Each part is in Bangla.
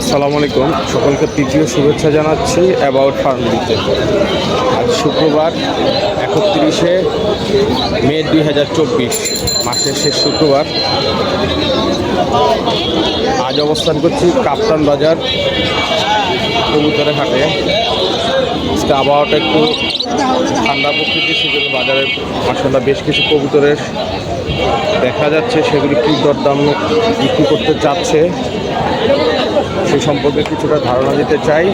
আসসালামু আলাইকুম। সকলকে তৃতীয় শুভেচ্ছা জানাচ্ছি অ্যাবাউট ফার্মলিতে আজ শুক্রবার, একত্রিশে মে দুই হাজার চব্বিশ, মাসের শেষ শুক্রবার। আজ অবস্থান করছি কাপ্তান বাজার, কবুতরের হাটে। আবহাওয়াটা একটু ঠান্ডা প্রকৃতি সেজন্য বাজারে মাসাল্লাহ বেশ কিছু কবুতরের দেখা যাচ্ছে, সেগুলি কী দরদাম বিক্রি করতে চাচ্ছে। সেই সম্পর্কে কিছুটা ধারণা দিতে চাই।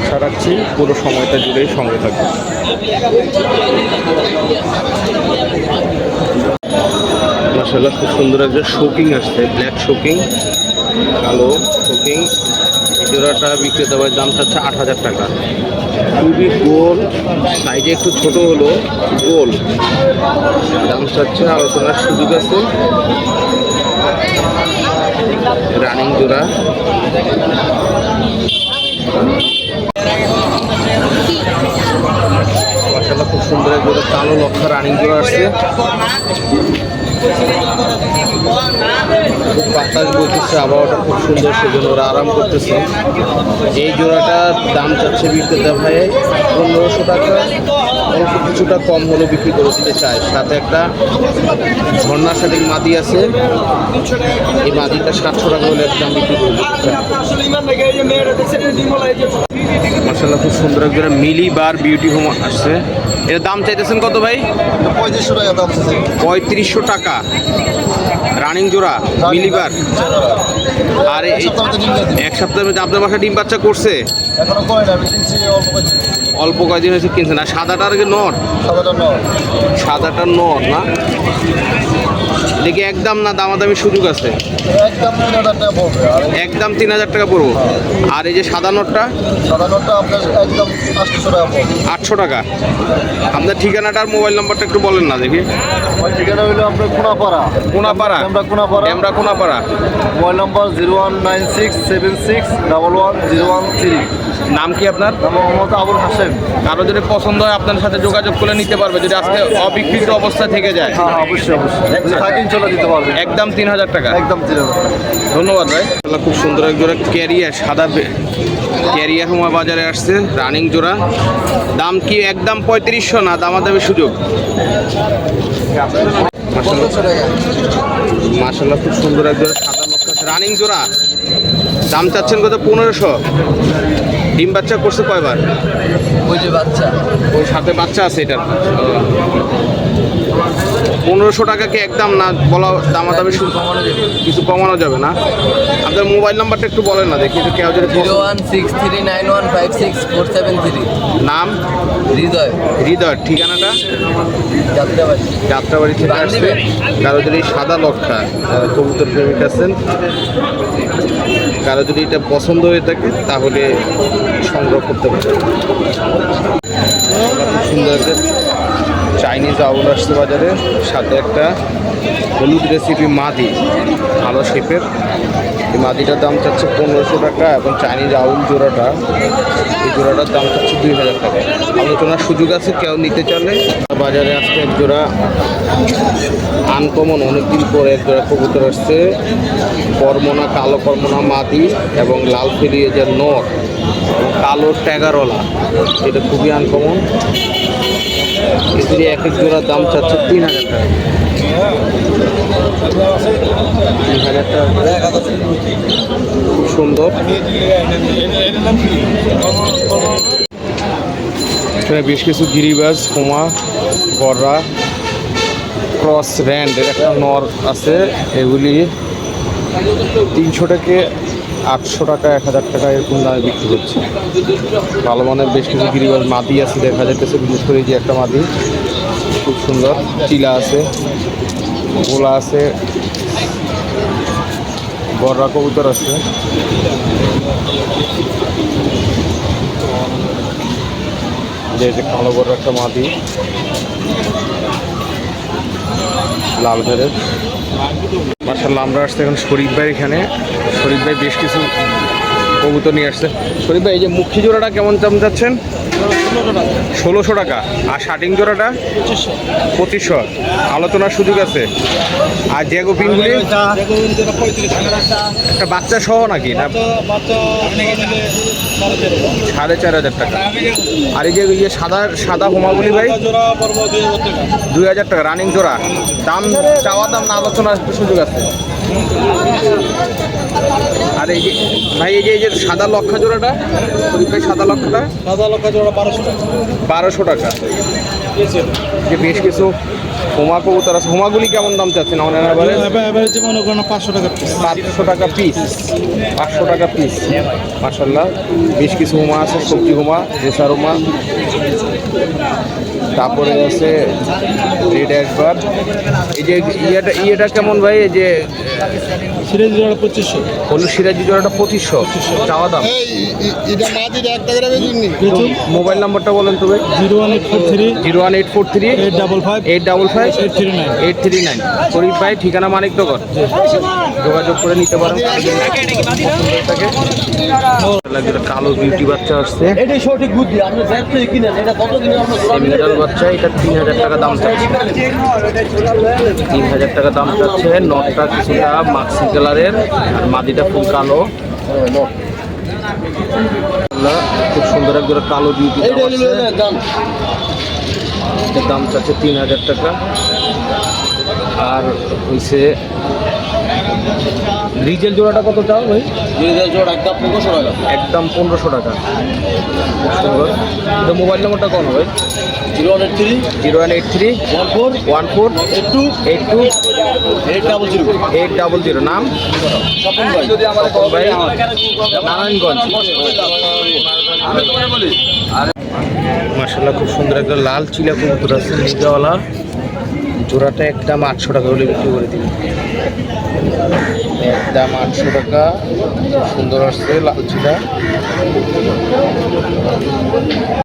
আশা রাখছি পুরো সময়টা জুড়েই সঙ্গে থাকবে। মাসাল্লাহ খুব সুন্দর একটা শোকিং আসছে। ব্ল্যাক শোকিং কালো শোকিং জোড়াটা বিক্রেতা ভাই দাম চাচ্ছে আট হাজার টাকা। খুবই গোল, সাইজে একটু ছোট হলো গোল। দাম চাচ্ছে আলোচনার সুযোগ আছে। রানিং জোড়া। মাসাল্লাহ খুব সুন্দর এক জোড়া কালো লক্ষা রানিং জোড়া আসছে। খুব বাতাস বইতেছে, আবহাওয়াটা খুব সুন্দর সেজন্য ওরা আরাম করতেছে। এই জোড়াটার দাম চাচ্ছে বিক্রেতা ভাই পনেরোশো টাকা। অল্প কিছুটা কম হলে বিক্রি করে দিতে চায়। সাথে একটা ঝর্ণা সাথে মাদি আছে। এই মাদিটা সাতশো টাকা হলে একদম বিক্রি করে দিতে চায়। মার্শাল্লাহ খুব সুন্দর এক জোড়া মিলি বার বিউটি হোম আসছে। এর দাম চাইতেছেন কত ভাই? পঁয়ত্রিশশো টাকা দাম পঁয়ত্রিশশো টাকা। রানিং জোড়া মিলিবার আর এক সপ্তাহের মধ্যে আপনার বাসায় ডিম বাচ্চা করছে? অল্প কয়দিন। হয়েছে কিনছেন। আর সাদাটার কি নট সাদাটা সাদাটা নট না? দেখি একদম না দামাদামি সুযোগ আছে? একদম তিন হাজার টাকা পড়বে। আর একদম তিন হাজার টাকা পড়ব আর এই যে সাদা নোটটা? আটশো টাকা। আপনার ঠিকানাটা আর মোবাইল নাম্বারটা একটু বলেন না দেখি। ঠিকানা হইল আপনার কোনাপাড়া। কোনাপাড়া আমরা কোনাপাড়া। আমরা Konapara mobile number zero one nine six seven six double one zero one three. নাম কি আপনার? মোহাম্মদ আবুল হাসেম কারও যদি পছন্দ হয় আপনার সাথে যোগাযোগ করে নিতে পারবে যদি আজকে অবিকৃত অবস্থা থেকে যায়। হ্যাঁ অবশ্যই অবশ্যই। চলে দিতে পারবে। একদম তিন হাজার টাকা। একদম তিন হাজার ধন্যবাদ ভাই। খুব সুন্দর এক জোড়া ক্যারিয়ার সাদা ক্যারিয়ার হুমা বাজারে আসছে রানিং জোড়া। দাম কি একদম পঁয়ত্রিশশো না দামাদামি সুযোগ? মাসাল্লাহ খুব সুন্দর এক জোড়া সাদা রানিং জোড়া। দাম চাচ্ছেন কত? পনেরোশো। ডিম বাচ্চা করছে কয়বার? ওই যে বাচ্চা। ওই সাথে বাচ্চা আছে এটার। পনেরোশো টাকা কি একদম না বলা দামাদামি শুরু কিছু কমানো যাবে না। আপনার মোবাইল নাম্বারটা একটু বলেন না দেখি কেউ যদি zero one six three nine one five six four seven three নাম? হৃদয়। হৃদয় ঠিকানাটা? যাত্রাবাড়ি। যাত্রাবাড়ি থেকে আসবে। কারও যদি সাদা লক্ষা কবুতর প্রেমিক আছেন। কারও যদি এটা পছন্দ হয়ে থাকে, তাহলে সংগ্রহ করতে পারে সুন্দর চাইনিজ আউল আসছে বাজারে। সাথে একটা হলুদ রেসিপি মাদি, ভালো শেপের এই মাদিটার দাম চাচ্ছে পনেরোশো টাকা এবং চাইনিজ আউল জোড়াটা, এই জোড়াটার দাম চাচ্ছে দুই হাজার টাকা। আলোচনার সুযোগ আছে, কেউ নিতে চাইলে। বাজারে আসছে এক জোড়া আনকমন অনেকদিন পরে এক জোড়া কবুতর আসছে। কর্মনা, কালো কর্মনা মাদি এবং লাল ফেরিয়ে যে নর, এবং কালো ট্যাগারওয়ালা, এটা খুবই আনকমন এদের এক এক জোড়ার দাম চাচ্ছে তিন হাজার টাকা। সুন্দর। এখানে বেশ কিছু গিরিবাজ, হোমা, গররা, ক্রস র্যান্ডের একটা নর আছে, এগুলি তিনশো থেকে আটশো টাকা, এক হাজার টাকা এরকম দামে বিক্রি করছে ভালো মানের বেশ কিছু গিরিবাজ মাদি আছে, দেখা যাইতেছে, বিশেষ করে যে একটা মাটি খুব সুন্দর চিলা আছে। গোলা আছে গররা কবুতর আছে। যে কালো বড় একটা মাদি, লাল ঘরের মার্শাল্লাহ আমরা আসতে এখন শরীফ ভাই এখানে। শরীফ ভাই বেশ কিছু কবুতর নিয়ে আসছে। শরীফ ভাই, এই যে মুখী জোড়াটা কেমন চাম যাচ্ছেন ষোলোশো টাকা। আর শার্টিং জোড়াটা পঁচিশশো। আলোচনার সুযোগ আছে। আর জ্যাগো পিনগুলি একটা বাচ্চা সহ নাকি? না? সাড়ে চার হাজার টাকা। আর এই যে ইয়ে সাদা সাদা হোমাগুলি ভাই? দুই হাজার টাকা রানিং জোড়া। দাম, চাওয়া দাম না, আলোচনার সুযোগ আছে। আর এই যে ভাই এই যে এই যে সাদা লক্ষা জোড়াটা ভাই সাদা লক্ষাটা? সাদা লক্ষ জোড়া বারোশো টাকা। বারোশো টাকা। যে বেশ কিছু হোমা কবুতর আছে। হোমাগুলি কেমন দাম চাচ্ছেন অনেক অ্যাভারেজে মনে করেন পাঁচশো টাকা পিস পাঁচশো টাকা পিস পাঁচশো টাকা পিস মার্শাল্লাহ বেশ কিছু হোমা আছে সবজি হোমা রেসার হোমা। তারপরে আছে রেড একবার এই যে ইয়েটা ইয়েটা কেমন ভাই? এই যে সিরিজ জোড়া পঁচিশশো। হলুদ সিরাজি জোড়াটা পঁচিশশো? চাওয়া দাম? মোবাইল নাম্বারটা বলেন তো ভাই। Zero one eight four three. Zero one eight four three. Eight double five. Eight double five. Eight three nine. Eight three nine. Sharif ভাই ঠিকানা মানিক নগর। যোগাযোগ করে নিতে পারেন। কালো বিউটি বাচ্চা আসছে। এটাই সঠিক বুদ্ধি। আপনি কিনেন এটা কতদিন আমরা বাচ্চা এটা তিন হাজার টাকা দাম চাচ্ছে। তিন হাজার টাকা দাম চাচ্ছে। নটটা কিছুটা মাক্সি কালারের আর মাদিটা ফুল কালো। খুব সুন্দর একজোড়া কালো বিউটি দাম চাচ্ছে তিন হাজার টাকা। আর হইছে রিজেল জোড়াটা কত চাও ভাই? জিরো জোড়া একদম পনেরোশো টাকা। একদম পনেরোশো টাকা। খুব সুন্দর। এটা মোবাইল নম্বরটা কত ভাই? Zero one eight three zero one eight three one four one four eight two eight two eight double zero. Eight double zero. নাম? স্বপন ভাই। নারায়ণগঞ্জ। মার্শাল্লাহ খুব সুন্দর একটা লাল চিলা কবুতর আছে নিজাওয়ালা। জোড়াটা একদম আটশো টাকা হলে বিক্রি করে দিন দাম আটশো টাকা সুন্দর আসছে লাল চিটা